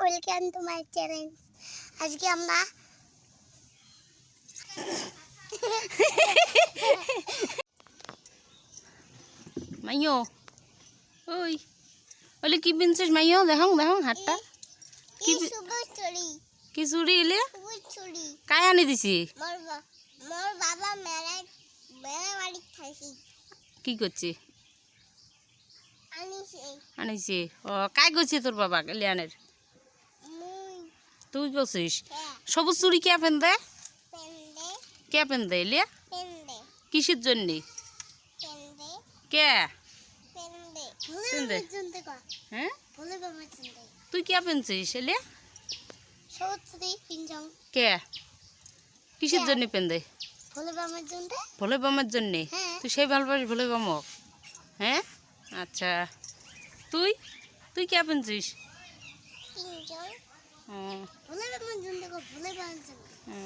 Welcome to my channel আজকে আমরা মাইও ওই ওলে কি পিনছিস মাইও দেখাও দেখাও হাতটা। কি কি চুরি। কি চুরি এলে? কায় আনি দিছি? মোর মোর বাবা মেলা মেলা বাড়ি খাইছি কি করছি? আনিছে। আনিছি। ও কায় করছি তোর বাবা লিয়ানের? তুই হ্যাঁ সবুজ চুরি কে পেন দে কে পেন দে লিয়া? কিসের জন্য? কে? হ্যাঁ? চুনতে তুই কে পেনছিস পিঞ্জং কে? কিসের জন্য পেন দে ভুলে বামের জন্যে হ্যাঁ। তুই সেই ভালবাসি ভোলে বামক হ্যাঁ? আচ্ছা। তুই? তুই কে পেনছিস ও, ভুলে বাবা চুনতে কর ভুলে বাবা চুনতে ও,